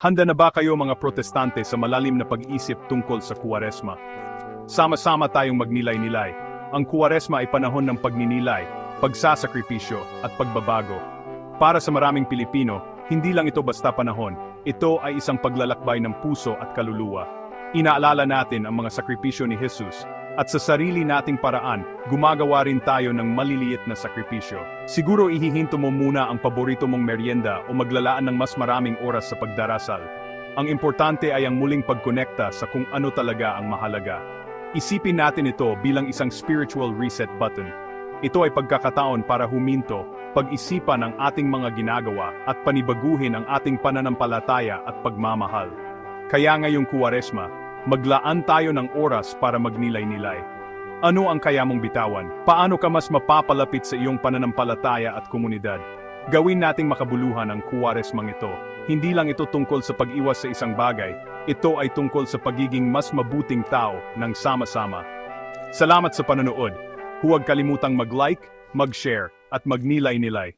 Handa na ba kayo mga protestante sa malalim na pag-isip tungkol sa kuwaresma? Sama-sama tayong magnilay-nilay. Ang kuwaresma ay panahon ng pagninilay, pagsasakripisyo, at pagbabago. Para sa maraming Pilipino, hindi lang ito basta panahon, ito ay isang paglalakbay ng puso at kaluluwa. Inaalala natin ang mga sakripisyo ni Jesus, at sa sarili nating paraan, gumagawa rin tayo ng maliliit na sakripisyo. Siguro ihihinto mo muna ang paborito mong merienda o maglalaan ng mas maraming oras sa pagdarasal. Ang importante ay ang muling pagkonekta sa kung ano talaga ang mahalaga. Isipin natin ito bilang isang spiritual reset button. Ito ay pagkakataon para huminto, pag-isipan ang ating mga ginagawa at panibaguhin ang ating pananampalataya at pagmamahal. Kaya ngayong kuwaresma, maglaan tayo ng oras para magnilay-nilay. Ano ang kaya mong bitawan? Paano ka mas mapapalapit sa iyong pananampalataya at komunidad? Gawin nating makabuluhan ang kuwaresmang ito. Hindi lang ito tungkol sa pag-iwas sa isang bagay, ito ay tungkol sa pagiging mas mabuting tao ng sama-sama. Salamat sa panonood. Huwag kalimutang mag-like, mag-share, at magnilay-nilay.